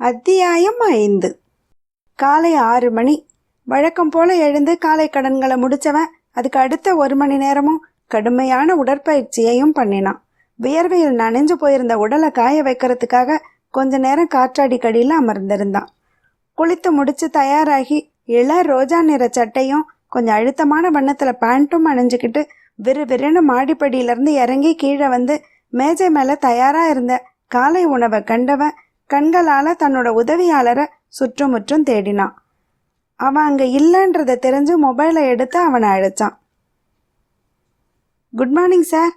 அத்தியாயம் ஐந்து. காலை ஆறு மணி. வழக்கம் போல எழுந்து காலை கடன்களை முடிச்சவன் அதுக்கு அடுத்த ஒரு மணி நேரமும் கடுமையான உடற்பயிற்சியையும் பண்ணினான். வியர்வையில் நனைஞ்சு போயிருந்த உடலை காய வைக்கிறதுக்காக கொஞ்ச நேரம் காற்றாடி கடியில் அமர்ந்திருந்தான். குளித்து முடிச்சு தயாராகி இள ரோஜா நிற சட்டையும் கொஞ்சம் அழுத்தமான வண்ணத்தில் பேண்ட்டும் அணிஞ்சுக்கிட்டு விறுவிறுன்னு மாடிப்படியிலேருந்து இறங்கி கீழே வந்து மேஜை மேலே தயாராக இருந்த காலை உணவை கண்டவன் கண்களால் தன்னோட உதவியாளரை சுற்றுமுற்றும் தேடினான் அவன் அங்கே இல்லைன்றதை தெரிஞ்சு மொபைலை எடுத்து அவனை அழைச்சான். Good morning sir.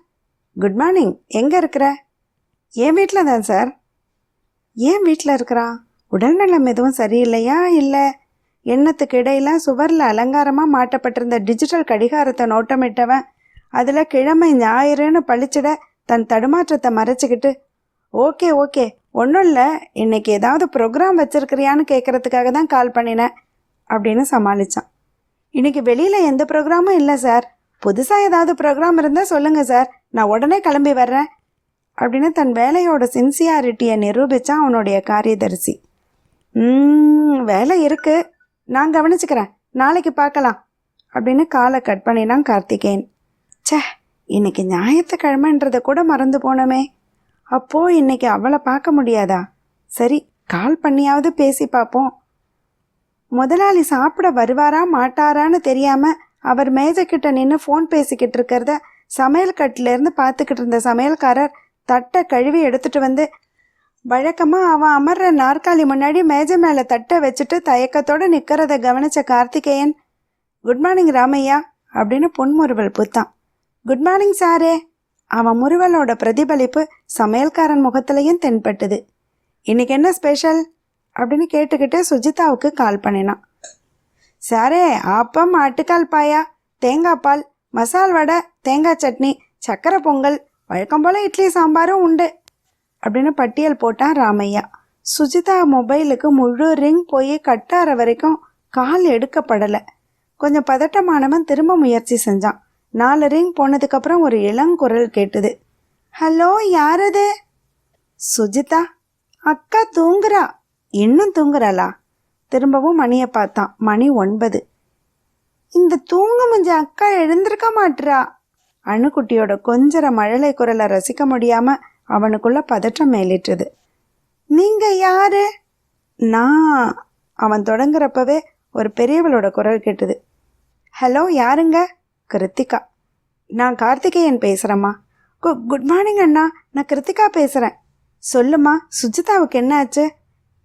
Good morning எங்கே இருக்கிற? என் வீட்டில் தான் சார். ஏன் வீட்டில் இருக்கிறான் உடல்நலம் எதுவும் சரியில்லையா? இல்லை. எண்ணத்துக்கு இடையில சுவரில் அலங்காரமாக மாட்டப்பட்டிருந்த டிஜிட்டல் கடிகாரத்தை நோட்டமிட்டவன் அதில் கிழமை ஞாயிறுன்னு பளிச்சிட தன் தடுமாற்றத்தை மறைச்சிக்கிட்டு ஓகே ஓகே ஒன்றும் இல்லை இன்னைக்கு ஏதாவது ப்ரோக்ராம் வச்சுருக்கிறியான்னு கேட்குறதுக்காக தான் கால் பண்ணினேன் அப்படின்னு சமாளித்தான் இன்னைக்கு வெளியில் எந்த ப்ரோக்ராமும் இல்லை சார். புதுசாக ஏதாவது ப்ரோக்ராம் இருந்தால் சொல்லுங்கள் சார். நான் உடனே கிளம்பி வர்றேன் அப்படின்னு தன் வேலையோட சின்சியாரிட்டியை நிரூபித்தான் அவனுடைய காரியதரிசி. வேலை இருக்குது நான் கவனிச்சுக்கிறேன். நாளைக்கு பார்க்கலாம் அப்படின்னு காலை கட் பண்ணினான் கார்த்திகேயன். சே இன்னைக்கு ஞாயிற்றுக்கிழமைன்றதை கூட மறந்து போனோமே. அப்போ இன்னைக்கு அவளை பார்க்க முடியாதா? சரி கால் பண்ணியாவது பேசி பார்ப்போம். முதலாளி சாப்பிட வருவாரா மாட்டாரான்னு தெரியாம அவர் மேஜைக்கிட்ட நின்று ஃபோன் பேசிக்கிட்டு இருக்கிறத சமையல் கட்டிலேருந்து பார்த்துக்கிட்டு இருந்த சமையல்காரர் தட்டை கழுவி எடுத்துட்டு வந்து வழக்கமாக அவன் அமர்ற நாற்காலி முன்னாடி மேஜை மேலே தட்டை வச்சுட்டு தயக்கத்தோட நிற்கிறத கவனிச்ச கார்த்திகேயன் குட் மார்னிங் ராமையா அப்படின்னு பொன்முறுவல் புத்தான். குட் மார்னிங் சாரே அவன் முறுவலோட பிரதிபலிப்பு சமையல்காரன் முகத்திலையும் தென்பட்டது. இன்னைக்கு என்ன ஸ்பெஷல் அப்படின்னு கேட்டுக்கிட்டு சுஜிதாவுக்கு கால் பண்ணினான். சாரே ஆப்பம் ஆட்டுக்கால் பாயா தேங்காய் பால் மசால் வடை தேங்காய் சட்னி சக்கரை பொங்கல் வழக்கம் போல் இட்லி சாம்பாரும் உண்டு அப்படின்னு பட்டியல் போட்டான் ராமையா. சுஜிதா மொபைலுக்கு முழு ரிங் போய் கட்டார வரைக்கும் கால் எடுக்கப்படலை. கொஞ்சம் பதட்டமானவன் திரும்ப முயற்சி செஞ்சான். நாலு ரிங் போனதுக்கப்புறம் ஒரு இளங்குரல் கேட்டுது. ஹலோ யாரது? சுஜிதா. அக்கா தூங்குறா. இன்னும் தூங்குறாளா? திரும்பவும் மணியை பார்த்தான். மணி ஒன்பது. இந்த தூங்க முஞ்ச அக்கா எழுந்திருக்க மாட்றா. அணுக்குட்டியோட கொஞ்சர மழலை குரலை ரசிக்க முடியாம அவனுக்குள்ள பதற்றம் மேலிட்டுது. நீங்க யாரு? நான். அவன் தொடங்குறப்பவே ஒரு பெரியவளோட குரல் கேட்டது. ஹலோ யாருங்க? கிருத்திகா. நான் கார்த்திகேயன் பேசுகிறேம்மா கு குட் மார்னிங் அண்ணா. நான் கிருத்திகா பேசுகிறேன் சொல்லுமா சுஜிதாவுக்கு என்ன ஆச்சு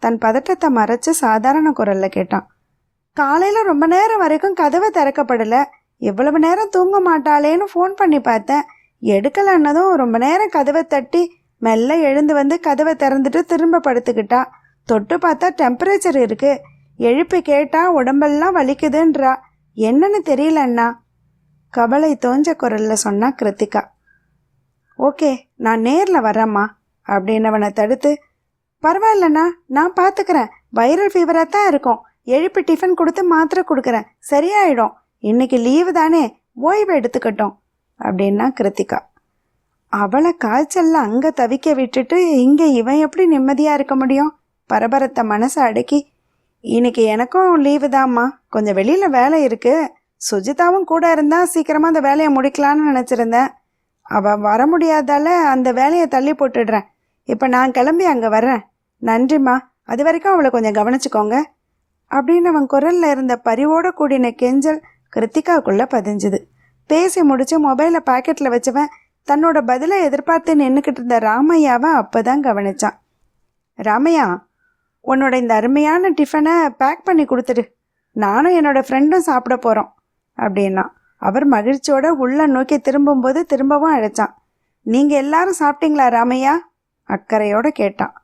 தன் பதட்டத்தை மறைச்சு சாதாரண குரலில் கேட்டான். காலையில் ரொம்ப நேரம் வரைக்கும் கதவை திறக்கப்படலை. எவ்வளவு நேரம் தூங்க மாட்டாளேன்னு ஃபோன் பண்ணி பார்த்தேன். எடுக்கலைன்னதும் ரொம்ப நேரம் கதவை தட்டி மெல்ல எழுந்து வந்து கதவை திறந்துட்டு திரும்ப படுத்துக்கிட்டா. தொட்டு பார்த்தா டெம்பரேச்சர் இருக்குது எழுப்பி கேட்டால் உடம்பெல்லாம் வலிக்குதுன்றா. என்னன்னு தெரியல அண்ணா கவலை தோஞ்ச குரல்ல சொன்னா கிருத்திகா. ஓகே நான் நேரில் வரேம்மா அப்படின்னவனை தடுத்து. பரவாயில்லண்ணா நான் பார்த்துக்கிறேன் வைரல் ஃபீவராக தான் இருக்கும். எழுப்பி டிஃபன் கொடுத்து மாத்திரை கொடுக்குறேன். சரியாயிடும். இன்னைக்கு லீவு தானே. ஓய்வு எடுத்துக்கட்டும் அப்படின்னா கிருத்திகா. அவளை காய்ச்சல்ல அங்கே தவிக்க விட்டுட்டு இங்கே இவன் எப்படி நிம்மதியாக இருக்க முடியும்? பரபரத்தை மனசை அடக்கி. இன்னைக்கு எனக்கும் லீவு தாம்மா. கொஞ்சம் வெளியில் வேலை இருக்குது சுஜிதாவும் கூட இருந்தா சீக்கிரமாக அந்த வேலையை முடிக்கலான்னு நினச்சிருந்தேன். அவள் வர முடியாதால அந்த வேலையை தள்ளி போட்டுடுறேன். இப்போ நான் கிளம்பி அங்கே வர்றேன். நன்றிம்மா. அது வரைக்கும் அவளை கொஞ்சம் கவனிச்சுக்கோங்க. அப்படின்னு அவன் குரலில் இருந்த பரிவோட கூடின கெஞ்சல் கிருத்திகாவுக்குள்ளே பதிஞ்சுது. பேசி முடிச்சு மொபைலை பாக்கெட்டில் வச்சவன் தன்னோட பதிலை எதிர்பார்த்து நின்றுக்கிட்டு இருந்த ராமையாவை அப்பதான் கவனித்தான் ராமையா உன்னோட இந்த அருமையான டிஃபனை பேக் பண்ணி கொடுத்துடு. நானும் என்னோட ஃப்ரெண்டும் சாப்பிட போகிறோம் அப்படின்னா. அவர் மகிழ்ச்சியோட உள்ள நோக்கி திரும்பும்போது திரும்பவும் அழைச்சான். நீங்கள் எல்லாரும் சாப்பிட்டீங்களா ராமையா? அக்கறையோட கேட்டான்.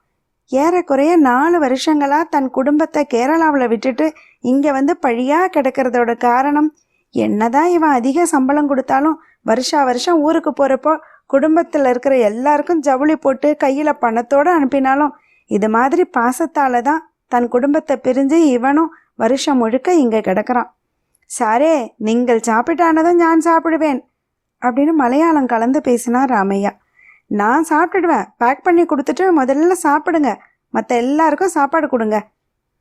ஏறக்குறைய நாலு வருஷங்களாக தன் குடும்பத்தை கேரளாவில் விட்டுட்டு இங்கே வந்து பழியாக கிடக்கிறதோட காரணம் என்னதான் இவன் அதிக சம்பளம் கொடுத்தாலும் வருஷா வருஷம் ஊருக்கு போகிறப்போ குடும்பத்தில் இருக்கிற எல்லாருக்கும் ஜவுளி போட்டு கையில் பணத்தோடு அனுப்பினாலும் இது மாதிரி பாசத்தால் தான் தன் குடும்பத்தை பிரிஞ்சு இவனும் வருஷம் முழுக்க இங்கே கிடக்கிறான். சாரே நீங்கள் சாப்பிட்டானதும் நான் சாப்பிடுவேன் அப்படின்னு மலையாளம் கலந்து பேசினார் ராமையா. நான் சாப்பிட்டுடுவேன் பேக் பண்ணி கொடுத்துட்டு முதல்ல சாப்பிடுங்க மற்ற எல்லாருக்கும் சாப்பாடு கொடுங்க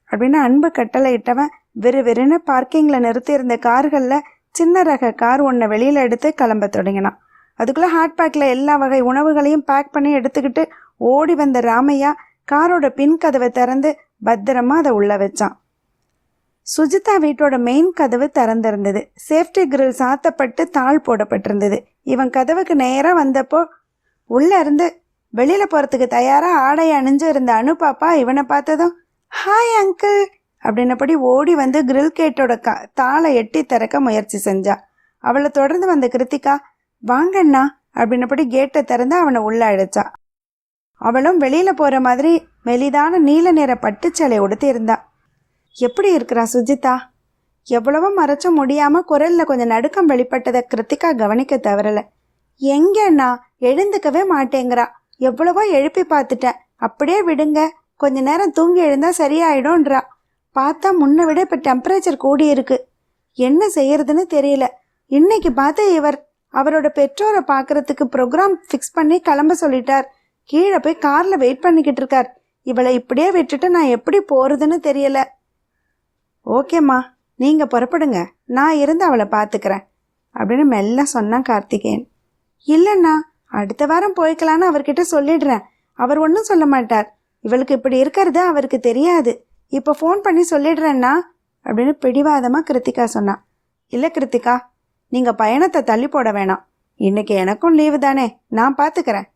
அப்படின்னு அன்பு கட்டளை இட்டவன் விறுவிறுன்னு பார்க்கிங்கில் நிறுத்தியிருந்த கார்களில் சின்ன ரக கார் ஒன்றை வெளியில் எடுத்து கிளம்ப தொடங்கினான். அதுக்குள்ளே ஹாட் பேக்கில் எல்லா வகை உணவுகளையும் பேக் பண்ணி எடுத்துக்கிட்டு ஓடி வந்த ராமையா காரோட பின் கதவை திறந்து பத்திரமா அதை உள்ள வச்சான். சுஜிதா வீட்டோட மெயின் கதவு திறந்திருந்தது. சேஃப்டி கிரில் சாத்தப்பட்டு தாள் போடப்பட்டிருந்தது. இவன் கதவுக்கு நேராக வந்தப்போ உள்ள இருந்து வெளியில் போகிறதுக்கு தயாராக ஆடை அணிஞ்சு இருந்த அனு பாப்பா இவனை பார்த்ததும் ஹாய் அங்கிள் அப்படின்னபடி ஓடி வந்து கிரில் கேட்டோட க தாளை எட்டி திறக்க முயற்சி செஞ்சா. அவளை தொடர்ந்து வந்த கிருத்திகா வாங்கண்ணா அப்படின்னபடி கேட்டை திறந்து அவனை உள்ள அழைச்சா. அவளும் வெளியில் போகிற மாதிரி மெலிதான நீல நிற பட்டுச்சலை உடுத்தி இருந்தாள் எப்படி இருக்கிறா சுஜிதா? எவ்வளவோ மறைச்ச முடியாமல் குரலில் கொஞ்சம் நடுக்கம் வெளிப்பட்டதை கிருத்திகா கவனிக்க தவறலை. எங்கண்ணா எழுந்துக்கவே மாட்டேங்கிறா. எவ்வளவோ எழுப்பி பார்த்துட்டேன். அப்படியே விடுங்க. கொஞ்ச நேரம் தூங்கி எழுந்தா சரியாயிடும்ன்றா. பார்த்தா முன்ன விட இப்போ டெம்பரேச்சர் கூடி இருக்கு என்ன செய்யறதுன்னு தெரியல. இன்னைக்கு பார்த்து இவர் அவரோட பெற்றோரை பார்க்கறதுக்கு ப்ரோக்ராம் ஃபிக்ஸ் பண்ணி கிளம்ப சொல்லிட்டார். கீழே போய் காரில் வெயிட் பண்ணிக்கிட்டு இருக்கார். இவளை இப்படியே விட்டுட்டு நான் எப்படி போகிறதுன்னு தெரியல. ஓகேம்மா நீங்கள் புறப்படுங்க. நான் இருந்து அவளை பார்த்துக்கிறேன் அப்படின்னு மெல்ல சொன்னான் கார்த்திகேயன். இல்லைண்ணா அடுத்த வாரம் போய்க்கலான்னு அவர்கிட்ட சொல்லிடுறேன். அவர் ஒன்றும் சொல்ல மாட்டார். இவளுக்கு இப்படி இருக்கிறது அவருக்கு தெரியாது. இப்போ ஃபோன் பண்ணி சொல்லிடுறேன்னா? அப்படின்னு பிடிவாதமாக கிருத்திகா சொன்னான் இல்லை கிருத்திகா நீங்கள் பயணத்தை தள்ளி போட வேணாம். இன்னைக்கு எனக்கும் லீவு தானே. நான் பார்த்துக்கிறேன்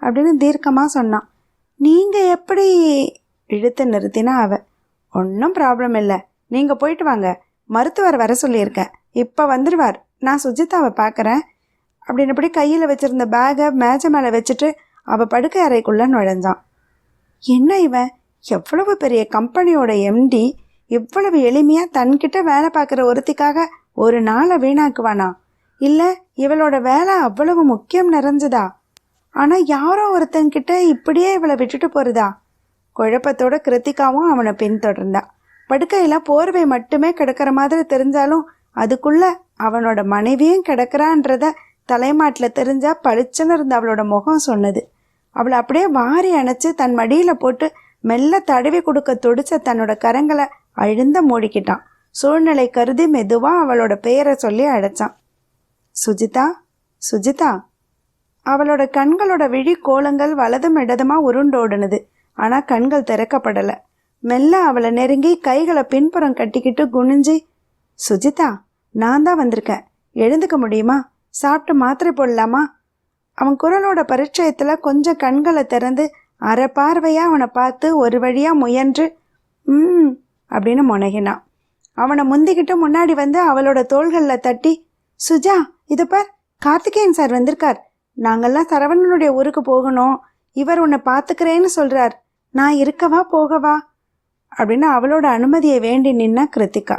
அப்படின்னு தீர்க்கமாக சொன்னான் நீங்கள் எப்படி? இழுத்து நிறுத்தினா அவ. ஒன்றும் ப்ராப்ளம் இல்லை. நீங்கள் போயிட்டு வாங்க. மருத்துவர் வர சொல்லியிருக்கேன் இப்போ வந்துடுவார் நான் சுஜிதாவை பார்க்குறேன் அப்படின்னபடி கையில் வச்சிருந்த பேகை மேஜை மேலே வச்சுட்டு அவள் படுக்கை அறைக்குள்ளே நுழைஞ்சான். என்ன இவன்? எவ்வளவு பெரிய கம்பெனியோட எம்டி இவ்வளவு எளிமையாக தன்கிட்ட வேலை பார்க்குற ஒருத்திக்காக ஒரு நாளை வீணாக்குவானா? இல்லை இவளோட வேலை அவ்வளவு முக்கியம் நிறைஞ்சதா? ஆனால் யாரோ ஒருத்தன்கிட்ட இப்படியே இவளை விட்டுட்டு போகிறதா குழப்பத்தோட கிருத்திகாவும் அவனை பின்தொடர்ந்தா. படுக்கையில் போர்வை மட்டுமே கிடக்கிற மாதிரி தெரிஞ்சாலும் அதுக்குள்ள அவனோட மனைவியும் கிடக்கிறான்றத தலைமாட்டில் தெரிஞ்சா பளிச்சுன்னு இருந்த அவளோட முகம் சொன்னது. அவளை அப்படியே வாரி அணைச்சி தன் மடியில் போட்டு மெல்ல தடவி கொடுக்க துடிச்ச தன்னோட கரங்களை அழுந்த மூடிக்கிட்டான். சூழ்நிலை கருதி மெதுவாக அவளோட பெயரை சொல்லி அழைச்சான் சுஜிதா சுஜிதா. அவளோட கண்களோட விழி கோலங்கள் வலதும் இடதுமா உருண்டோடுனது. ஆனால் கண்கள் திறக்கப்படலை. மெல்ல அவளை நெருங்கி கைகளை பின்புறம் கட்டிக்கிட்டு குனிஞ்சி சுஜிதா நான் தான் வந்திருக்கேன். எழுந்துக்க முடியுமா? சாப்பிட்டு மாத்திரை போடலாமா? அவன் குரலோட பரிச்சயத்தில் கொஞ்சம் கண்களை திறந்து அரை பார்வையாக அவனை பார்த்து ஒரு வழியாக முயன்று ம் அப்படின்னு முனகினான் அவனை முந்திக்கிட்டு முன்னாடி வந்து அவளோட தோள்களில் தட்டி சுஜா இதை பார் கார்த்திகேயன் சார் வந்திருக்கார். நாங்கெல்லாம் சரவணனுடைய ஊருக்கு போகணும். இவர் உன்னை பார்த்துக்கிறேன்னு சொல்கிறார் நான் இருக்கவா போகவா? அப்படின்னு அவளோட அனுமதியை வேண்டி நின்னா கிருத்திகா.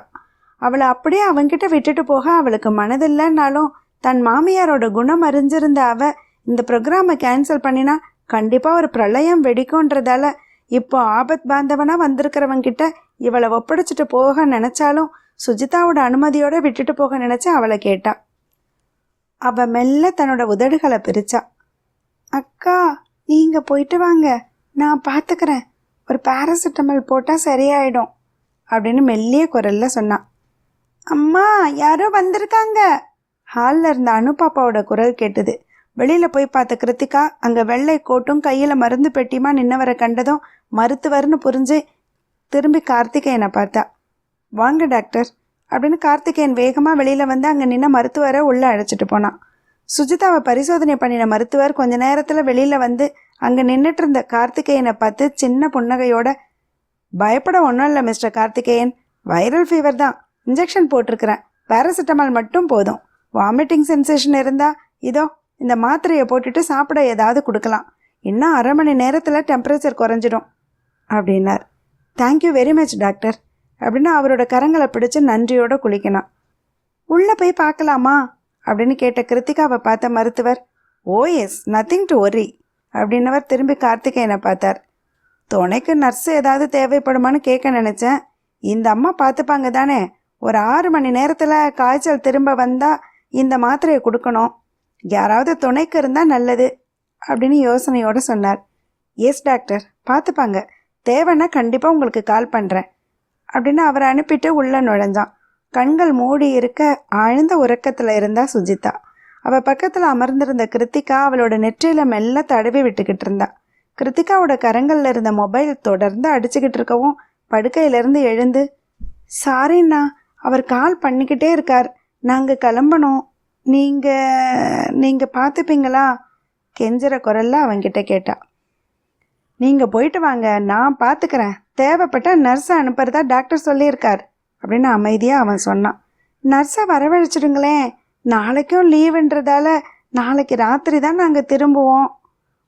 அவளை அப்படியே அவன்கிட்ட விட்டுட்டு போக அவளுக்கு மனதில்லைன்னாலும் தன் மாமியாரோட குணம் அறிஞ்சிருந்த அவ இந்த ப்ரோக்ராமை கேன்சல் பண்ணினா கண்டிப்பாக ஒரு பிரளயம் வெடிக்கும்ன்றதால இப்போ ஆபத் பாந்தவனாக வந்திருக்கிறவங்கிட்ட இவளை ஒப்படைச்சிட்டு போக நினச்சாலும் சுஜிதாவோட அனுமதியோடு விட்டுட்டு போக நினச்சி அவளை கேட்டா. அவள் மெல்ல தன்னோட உதடுகளை பிரிச்சா. அக்கா நீங்கள் போயிட்டு வாங்க. நான் பார்த்துக்கிறேன் ஒரு பேராசிட்டமல் போட்டால் சரியாயிடும் அப்படின்னு மெல்லிய குரலில் சொன்னான் அம்மா யாரோ வந்திருக்காங்க. ஹாலில் இருந்த அனுபாப்பாவோட குரல் கேட்டது. வெளியில் போய் பார்த்த கிருத்திகா அங்கே வெள்ளை கோட்டும் கையில் மருந்து பெட்டியுமா நின்னவரை கண்டதும் மருத்துவர்னு புரிஞ்சு திரும்பி கார்த்திகேயனை பார்த்தா. வாங்க டாக்டர் அப்படின்னு கார்த்திகேயன் வேகமாக வெளியில் வந்து அங்கே நின்ன மருத்துவரை உள்ளே அழைச்சிட்டு போனான் சுஜிதாவை பரிசோதனை பண்ணின மருத்துவர் கொஞ்ச நேரத்தில் வெளியில் வந்து அங்கே நின்றுட்டு இருந்த கார்த்திகேயனை பார்த்து சின்ன புன்னகையோட பயப்பட ஒன்றும் இல்லை மிஸ்டர் கார்த்திகேயன். வைரல் ஃபீவர் தான். இன்ஜெக்ஷன் போட்டிருக்கிறேன். பேராசிட்டமால் மட்டும் போதும். வாமிட்டிங் சென்சேஷன் இருந்தால் இதோ இந்த மாத்திரையை போட்டுட்டு சாப்பிட ஏதாவது கொடுக்கலாம். இன்னும் அரை மணி நேரத்தில் டெம்பரேச்சர் குறைஞ்சிடும் அப்படின்னார். தேங்க்யூ வெரி மச் டாக்டர் அப்படின்னு அவரோட கரங்களை பிடிச்சு நன்றியோட குளிக்கினான் உள்ளே போய் பார்க்கலாமா? அப்படின்னு கேட்ட கிருத்திகாவை பார்த்த மருத்துவர் oh yes nothing to worry அப்படின்னவர் திரும்பி கார்த்திகேயனை பார்த்தார். துணைக்கு நர்ஸ் ஏதாவது தேவைப்படுமான்னு கேட்க நினச்சேன். இந்த அம்மா பார்த்துப்பாங்க தானே. ஒரு ஆறு மணி நேரத்தில் காய்ச்சல் திரும்ப வந்தால் இந்த மாத்திரையை கொடுக்கணும். யாராவது துணைக்கு இருந்தால் நல்லது அப்படின்னு யோசனையோடு சொன்னார். எஸ் டாக்டர் பார்த்துப்பாங்க. தேவைன்னா கண்டிப்பாக உங்களுக்கு கால் பண்ணுறேன் அப்படின்னு அவரை அனுப்பிட்டு உள்ளே நுழைஞ்சான். கண்கள் மூடி இருக்க ஆழ்ந்த உறக்கத்தில் இருந்தா சுஜிதா. அவ பக்கத்தில் அமர்ந்திருந்த கிருத்திகா அவளோட நெற்றியில மெல்ல தடவி விட்டுக்கிட்டு இருந்தா. கிருத்திகாவோட கரங்கள்ல இருந்த மொபைல் தொடர்ந்து அடிச்சுக்கிட்டு இருக்கவும் படுக்கையிலிருந்து எழுந்து சாரிண்ணா அவர் கால் பண்ணிக்கிட்டே இருக்கார். நாங்கள் கிளம்பணும். நீங்கள் நீங்கள் பார்த்துப்பீங்களா? கெஞ்சுற குரல்ல அவன்கிட்ட கேட்டா. நீங்கள் போயிட்டு வாங்க நான் பார்த்துக்கிறேன். தேவைப்பட்ட நர்ஸை அனுப்புறதா டாக்டர் சொல்லியிருக்கார். அப்படின்னு அமைதியாக அவன் சொன்னான். நர்ஸை வரவழைச்சிடுங்களேன். நாளைக்கும் லீவுன்றதால நாளைக்கு ராத்திரி தான் நாங்கள் திரும்புவோம்.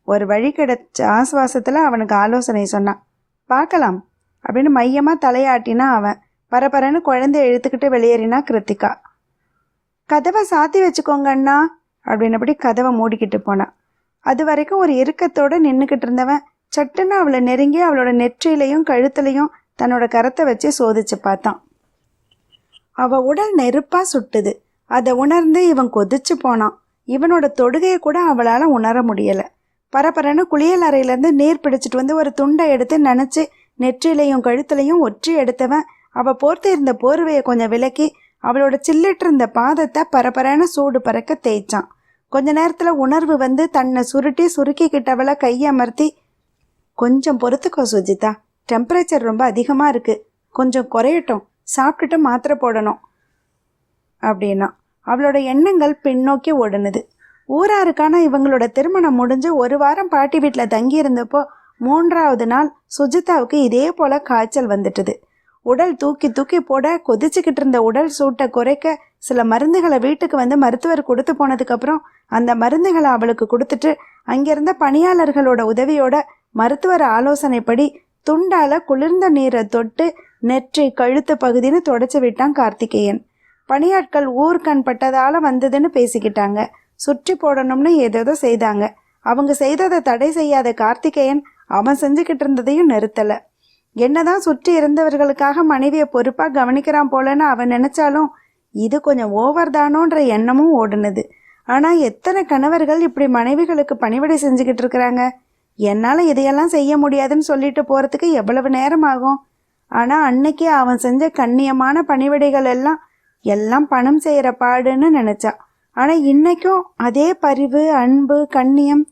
ஒரு வழி கிடைச்ச ஆசுவாசத்தில் அவனுக்கு ஆலோசனை சொன்னான். பார்க்கலாம் அப்படின்னு மையமாக தலையாட்டினா அவன். பரபரன்னு குழந்தைய இழுத்துக்கிட்டு வெளியேறினா கிருத்திகா. கதவை சாத்தி வச்சுக்கோங்க அண்ணா அப்படின்னபடி கதவை மூடிக்கிட்டு போனான். அது வரைக்கும் ஒரு இறுக்கத்தோடு நின்றுக்கிட்டு இருந்தவன் சட்டுன்னு அவளை நெருங்கி அவளோட நெற்றிலையும் கழுத்துலையும் தன்னோட கரத்தை வச்சு சோதிச்சு பார்த்தான். அவள் உடல் நெருப்பாக சுட்டுது. அதை உணர்ந்து இவன் கொதிச்சு போனான். இவனோட தொடுகையை கூட அவளால் உணர முடியலை. பரபரன்னு குளியல் அறையிலேருந்து நீர் பிடிச்சிட்டு வந்து ஒரு துண்டை எடுத்து நினச்சி நெற்றிலையும் கழுத்துலையும் ஒற்றி எடுத்தவன் அவள் போர்த்து இருந்த போர்வையை கொஞ்சம் விலக்கி அவளோட சில்லிட்டு இருந்த பாதத்தை பரபரன்னு சூடு பறக்க தேய்ச்சான். கொஞ்ச நேரத்தில் உணர்வு வந்து தன்னை சுருட்டி சுருக்கிக்கிட்டவளை கையமர்த்தி கொஞ்சம் பொறுத்துக்கோ சுஜிதா டெம்பரேச்சர் ரொம்ப அதிகமாக இருக்குது கொஞ்சம் குறையட்டும் சாப்பிட்டுட்டு மாத்திரை போடணும். அப்படின்னா அவளோட எண்ணங்கள் பின்னோக்கி ஓடுனது. ஊராருக்கான இவங்களோட திருமணம் முடிஞ்சு ஒரு வாரம் பாட்டி வீட்டில் தங்கி இருந்தப்போ மூன்றாவது நாள் சுஜிதாவுக்கு இதே போல காய்ச்சல் வந்துட்டுது. உடல் தூக்கி தூக்கி போட கொதிச்சுக்கிட்டு இருந்த உடல் சூட்டை குறைக்க சில மருந்துகளை வீட்டுக்கு வந்து மருத்துவர் கொடுத்து போனதுக்கப்புறம் அந்த மருந்துகளை அவளுக்கு கொடுத்துட்டு அங்கிருந்த பணியாளர்களோட உதவியோட மருத்துவர் ஆலோசனைப்படி துண்டால குளிர்ந்த நீரை தொட்டு நெற்றி கழுத்து பகுதின்னு தொடச்சு விட்டான் கார்த்திகேயன். பணியாட்கள் ஊர்கண் பட்டதால வந்ததுன்னு பேசிக்கிட்டாங்க. சுற்றி போடணும்னு ஏதேதோ செய்தாங்க. அவங்க செய்ததை தடை செய்யாத கார்த்திகேயன் அவன் செஞ்சுக்கிட்டு இருந்ததையும் நிறுத்தல. என்னதான் சுற்றி இருந்தவர்களுக்காக மனைவியை பொறுப்பா கவனிக்கிறான் போலன்னு அவன் நினைச்சாலும் இது கொஞ்சம் ஓவர் தானோன்ற எண்ணமும் ஓடுனது. ஆனா எத்தனை கணவர்கள் இப்படி மனைவிகளுக்கு பணிவிடை செஞ்சுக்கிட்டு இருக்கிறாங்க? என்னால இதையெல்லாம் செய்ய முடியாதுன்னு சொல்லிட்டு போறதுக்கு எவ்வளவு நேரம் ஆகும்? ஆனா அன்னைக்கு அவன் செஞ்ச கண்ணியமான பணிவிடைகள் எல்லாம் எல்லாம் பணம் செய்யற பாடுன்னு நினைச்சா. ஆனா இன்னைக்கும் அதே பரிவு அன்பு கண்ணியம்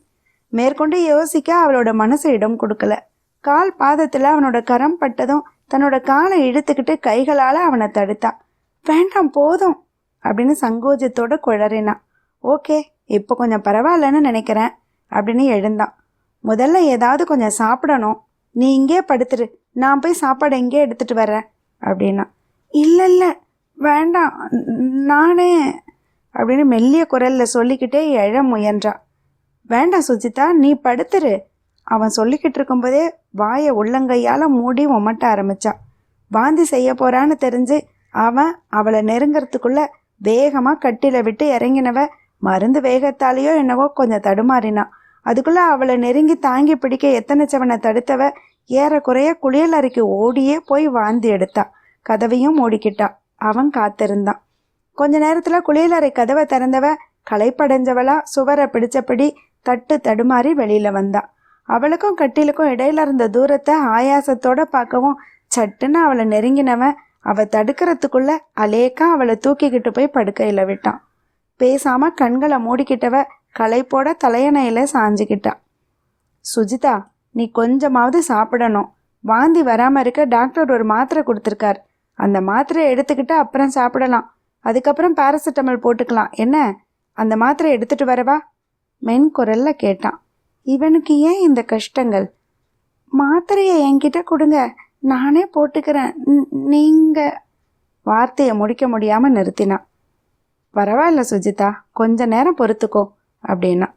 மேற்கொண்டு யோசிக்க அவளோட மனசு இடம் கொடுக்கல. கால் பாதத்துல அவனோட கரம் பட்டதும் தன்னோட காலை இழுத்துக்கிட்டு கைகளால அவனை தடுத்தான் வேண்டாம் போதும் அப்படின்னு சங்கோஜத்தோட குழறினான் ஓகே இப்போ கொஞ்சம் பரவாயில்லன்னு நினைக்கிறேன் அப்படின்னு எழுந்தான். முதல்ல ஏதாவது கொஞ்சம் சாப்பிடணும். நீ இங்கே படுத்துரு. நான் போய் சாப்பாடு எங்கே எடுத்துட்டு வரேன் அப்படின்னா. இல்லை இல்லை வேண்டாம் நானே அப்படின்னு மெல்லிய குரலில் சொல்லிக்கிட்டே எழ முயன்றான் வேண்டாம் சுஜிதா நீ படுத்துரு. அவன் சொல்லிக்கிட்டு இருக்கும்போதே வாயை உள்ளங்கையால் மூடி உமட்ட ஆரம்பித்தான் வாந்தி செய்ய போகிறான்னு தெரிஞ்சு அவன் அவளை நெருங்கிறதுக்குள்ள வேகமாக கட்டில விட்டு இறங்கினவ மருந்து வேகத்தாலேயோ என்னவோ கொஞ்சம் தடுமாறினான் அதுக்குள்ளே அவளை நெருங்கி தாங்கி பிடிக்க எத்தனை சவனை தடுத்தவ ஏறக்குறைய குளியல் அறைக்கு ஓடியே போய் வாந்தி எடுத்தான் கதவையும் மூடிக்கிட்டா. அவன் காத்திருந்தான். கொஞ்ச நேரத்துல குளியலறை கதவை திறந்தவ களைப்படைஞ்சவளா சுவரை பிடிச்சபடி தட்டு தடுமாறி வெளியில வந்தா அவளுக்கும் கட்டிலுக்கும் இடையில இருந்த தூரத்தை ஆயாசத்தோட பார்க்கவும் சட்டுன்னு அவளை நெருங்கினவன் அவ தடுக்கிறதுக்குள்ள அலேக்கா அவளை தூக்கிக்கிட்டு போய் படுக்கையில விட்டான். பேசாம கண்களை மூடிக்கிட்டவ களைப்போட தலையணையில சாஞ்சுக்கிட்டா. சுஜிதா நீ கொஞ்சமாவது சாப்பிடணும். வாந்தி வராம இருக்க டாக்டர் ஒரு மாத்திரை கொடுத்துருக்கார். அந்த மாத்திரையை எடுத்துக்கிட்டு அப்புறம் சாப்பிடலாம். அதுக்கப்புறம் பாராசிட்டமல் போட்டுக்கலாம். என்ன? அந்த மாத்திரை எடுத்துட்டு வரவா? மென் குரல்ல கேட்டான். இவனுக்கு ஏன் இந்த கஷ்டங்கள்? மாத்திரையை என்கிட்ட கொடுங்க. நானே போட்டுக்கிறேன். நீங்கள் நீங்க. வார்த்தையை முடிக்க முடியாம நிறுத்தினான் பரவாயில்ல சுஜிதா கொஞ்ச நேரம் பொறுத்துக்கோ அப்படின்னா.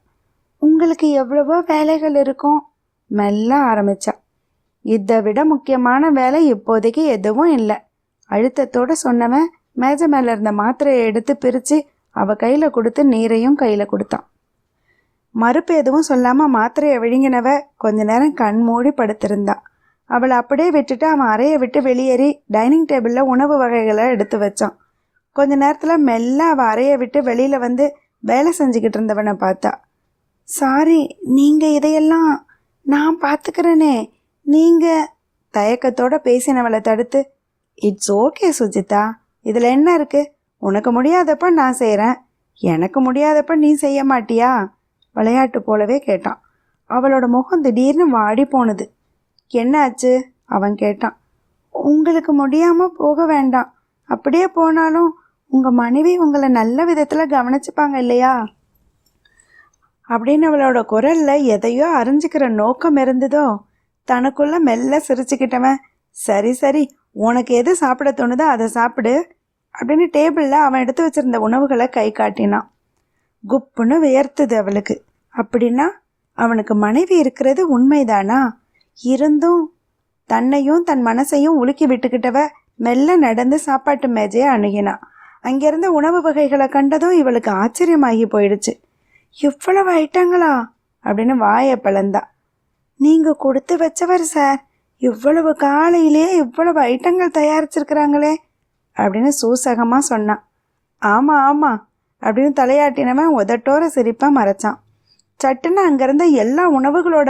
உங்களுக்கு எவ்வளவோ வேலைகள் இருக்கும் மெல்ல ஆரம்பிச்சா. இதை விட முக்கியமான வேலை இப்போதைக்கு எதுவும் இல்லை. அழுத்தத்தோட சொன்னவன் மேஜை மேல இருந்த மாத்திரையை எடுத்து பிரிச்சு அவ கையில கொடுத்து நீரையும் கையில கொடுத்தான். மறுப்பு எதுவும் சொல்லாம மாத்திரையை விழுங்கினவ கொஞ்ச நேரம் கண் மூடி படுத்திருந்தா. அவளை அப்படியே விட்டுட்டு அவன் அறையை விட்டு வெளியேறி டைனிங் டேபிளில் உணவு வகைகளை எடுத்து வச்சான். கொஞ்ச நேரத்துல மெல்ல அவ அறையை விட்டு வெளியில வந்து வேலை செஞ்சுக்கிட்டு இருந்தவனை பார்த்தா. சாரி நீங்க இதையெல்லாம் நான் பார்த்துக்கிறேனே நீங்க தயக்கத்தோட பேசினவளை தடுத்து இட்ஸ் ஓகே சுஜிதா. இதில் என்ன இருக்குது உனக்கு முடியாதப்ப நான் செய்கிறேன் எனக்கு முடியாதப்ப நீ செய்ய மாட்டியா? விளையாட்டு போலவே கேட்டான். அவளோட முகம் திடீர்னு வாடி போனது. என்ன ஆச்சு அவன் கேட்டான். உங்களுக்கு முடியாமல் போக வேண்டாம். அப்படியே போனாலும் உங்கள் மனைவி உங்களை நல்ல விதத்தில் கவனிச்சுப்பாங்க இல்லையா? அப்படின்னு அவளோட குரலில் எதையோ அறிஞ்சுக்கிற நோக்கம் இருந்ததோ தனக்குள்ள மெல்ல சிரிச்சுக்கிட்டவன் சரி சரி உனக்கு எது சாப்பிட தோணுதோ அதை சாப்பிடு அப்படின்னு டேபிளில் அவன் எடுத்து வச்சிருந்த உணவுகளை கை காட்டினான். குப்புன்னு வியர்த்துது அவளுக்கு. அப்படின்னா அவனுக்கு மனைவி இருக்கிறது உண்மைதானா? இருந்தும் தன்னையும் தன் மனசையும் உலுக்கி விட்டுக்கிட்டவ மெல்ல நடந்து சாப்பாட்டு மேஜையை அணுகினான் அங்கேருந்த உணவு வகைகளை கண்டதும் இவளுக்கு ஆச்சரியமாகி போயிடுச்சு. இவ்வளவு ஐட்டங்களா? அப்படின்னு வாயை பிளந்தா நீங்கள் கொடுத்து வச்சவர் சார் இவ்வளவு காலையிலேயே இவ்வளவு ஐட்டங்கள் தயாரிச்சிருக்கிறாங்களே அப்படின்னு சூசகமாக சொன்னான். ஆமாம் ஆமாம் அப்படின்னு தலையாட்டினவன் உதட்டோர சிரிப்பாக மறைச்சான். சட்டுன்னு அங்கேருந்த எல்லா உணவுகளோட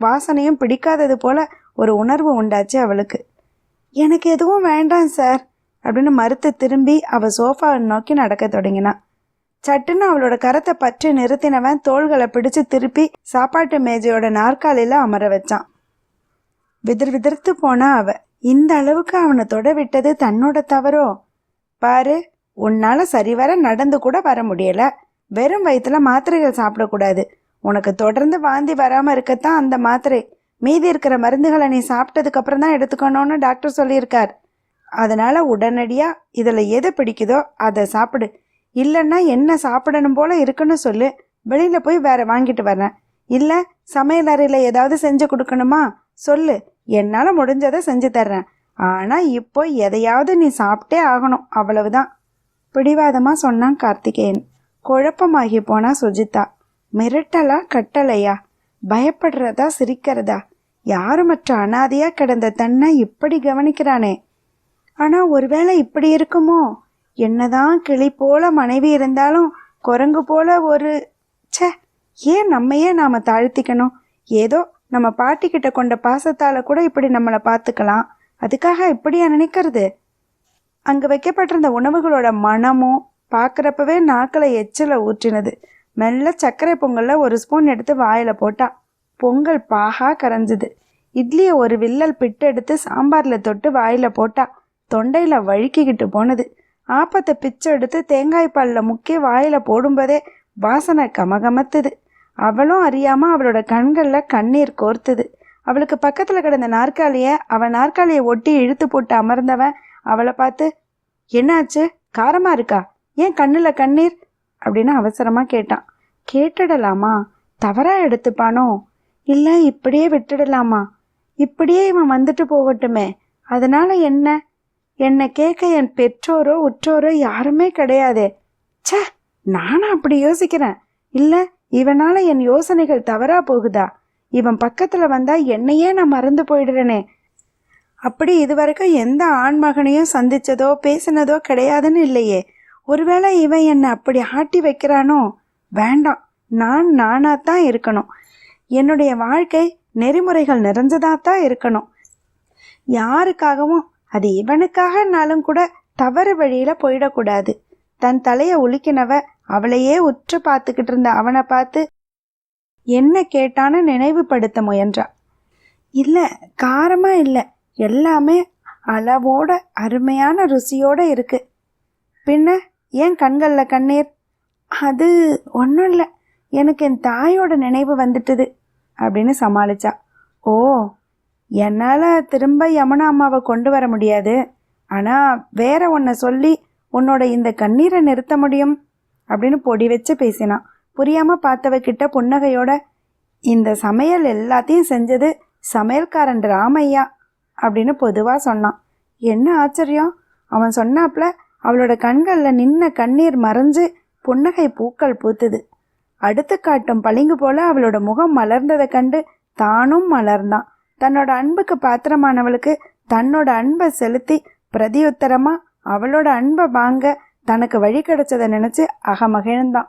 வாசனையும் பிடிக்காதது போல ஒரு உணர்வு உண்டாச்சு அவளுக்கு. எனக்கு எதுவும் வேண்டாம் சார் அப்படின்னு மறுத்து திரும்பி அவள் சோஃபாவை நோக்கி நடக்க தொடங்கினான் சட்டுன்னு அவளோட கரத்தை பற்றி நிறுத்தினவன் தோள்களை பிடிச்சு திருப்பி சாப்பாட்டு மேஜையோட நாற்காலியில் அமர வச்சான். விதிர் விதிர்த்து போனா அவ. இந்த அளவுக்கு அவனை தொட விட்டது தன்னோட தவறோ? பாரு உன்னால சரிவர நடந்து கூட வர முடியல. வெறும் வயிற்றுல மாத்திரைகள் சாப்பிடக்கூடாது. உனக்கு தொடர்ந்து வாந்தி வராமல் இருக்கத்தான் அந்த மாத்திரை. மீதி இருக்கிற மருந்துகளை நீ சாப்பிட்டதுக்கு அப்புறம் தான் எடுத்துக்கணும்னு டாக்டர் சொல்லியிருக்கார். அதனால உடனடியாக இதில் எது பிடிக்குதோ அதை சாப்பிடு. இல்லைன்னா என்ன சாப்பிடணும் போல இருக்குன்னு சொல்லு. வெளியில் போய் வேற வாங்கிட்டு வரேன். இல்லை சமையல் அறையில் ஏதாவது செஞ்சு கொடுக்கணுமா? சொல்லு என்னால் முடிஞ்சதை செஞ்சு தர்றேன். ஆனால் இப்போ எதையாவது நீ சாப்பிட்டே ஆகணும் அவ்வளவுதான். பிடிவாதமாக சொன்னான் கார்த்திகேயன். குழப்பமாகி போனா சுஜிதா. மிரட்டலா கட்டளையா? பயப்படுறதா சிரிக்கிறதா? யாருமற்ற அனாதையாக கிடந்த தன்னை இப்படி கவனிக்கிறானே? ஆனால் ஒருவேளை இப்படி இருக்குமோ? என்னதான் கிளி போல மனைவி இருந்தாலும் குரங்கு போல ஒரு ச்சே ஏன் நம்மையே நாம் தாழ்த்திக்கணும்? ஏதோ நம்ம பாட்டிக்கிட்ட கொண்ட பாசத்தால் கூட இப்படி நம்மளை பார்த்துக்கலாம் அதுக்காக இப்படியா நினைக்கிறது? அங்கே வைக்கப்பட்டிருந்த உணவுகளோட மனமும் பார்க்குறப்பவே நாக்களை எச்சில ஊற்றினது. மெல்ல சர்க்கரை பொங்கலில் ஒரு ஸ்பூன் எடுத்து வாயில் போட்டா பொங்கல் பாகா கரைஞ்சுது. இட்லியை ஒரு வில்லல் பிட்டு எடுத்து சாம்பாரில் தொட்டு வாயில் போட்டா தொண்டையில் வழுக்கிக்கிட்டு போனது. ஆப்பத்தை பிச்சை எடுத்து தேங்காய் பாலில் முக்கிய வாயில் போடும்போதே வாசனை கமகமத்துது. அவளும் அறியாம அவளோட கண்கள்ல கண்ணீர் கோர்த்துது. அவளுக்கு பக்கத்துல கிடந்த நாற்காலிய அவன் நாற்காலியை ஒட்டி இழுத்து போட்டு அமர்ந்தவன் அவளை பார்த்து என்னாச்சு? காரமா இருக்கா? ஏன் கண்ணுல கண்ணீர்? அப்படின்னு அவசரமா கேட்டான். கேட்டுடலாமா? தவறா எடுத்துப்பானோ? இல்ல இப்படியே விட்டுடலாமா? இப்படியே இவன் வந்துட்டு போகட்டுமே. அதனால என்ன? என்னை கேட்க என் பெற்றோரோ உற்றோரோ யாருமே கிடையாதே. ச்சே நானும் அப்படி யோசிக்கிறேன். இல்லை இவனால என் யோசனைகள் தவறா போகுதா? இவன் பக்கத்துல வந்தா என்னையே நான் மறந்து போயிடுறேனே. அப்படி இதுவரைக்கும் எந்த ஆண்மகனையும் சந்திச்சதோ பேசினதோ கிடையாதுன்னு இல்லையே. ஒருவேளை இவன் என்னை அப்படி ஆட்டி வைக்கிறானோ? வேண்டாம். நான் நானாத்தான் இருக்கணும். என்னுடைய வாழ்க்கை நெறிமுறைகள் நிறைஞ்சதாத்தான் இருக்கணும். யாருக்காகவும் அது இவனுக்காகனாலும் கூட தவறு வழியில போயிடக்கூடாது. தன் தலையை உலுக்கினவ அவளையே உற்று பார்த்துக்கிட்டு இருந்த அவனை பார்த்து என்ன கேட்டான்னு நினைவுபடுத்த முயன்றா? இல்லை காரமா இல்லை. எல்லாமே அளவோட அருமையான ருசியோட இருக்கு. பின்ன ஏன் கண்களில் கண்ணீர்? அது ஒன்றும் இல்லை. எனக்கு என் தாயோட நினைவு வந்துட்டுது அப்படின்னு சமாளிச்சா. ஓ என்னால் திரும்ப யமுனா அம்மாவை கொண்டு வர முடியாது. ஆனால் வேற ஒன்றை சொல்லி உன்னோட இந்த கண்ணீரை நிறுத்த முடியும்? அப்படின்னு பொடி வச்சு பேசினான் புரியாமல் பார்த்தவக்கிட்ட புன்னகையோட இந்த சமையல் எல்லாத்தையும் செஞ்சது சமையல்காரன் ராமையா? அப்படின்னு பொதுவாக சொன்னான். என்ன ஆச்சரியம்? அவன் சொன்னாப்புல அவளோட கண்களில் நின்ன கண்ணீர் மறைஞ்சு புன்னகை பூக்கள் பூத்துது. அடுத்து காட்டும் பளிங்கு போல அவளோட முகம் மலர்ந்ததை கண்டு தானும் மலர்ந்தான். தன்னோட அன்புக்கு பாத்திரமானவளுக்கு தன்னோட அன்பை செலுத்தி பிரதியுத்தரமாக அவளோட அன்பை வாங்க தனக்கு வழி கிடைச்சதை நினச்சி அகமகிழ்ந்தான்.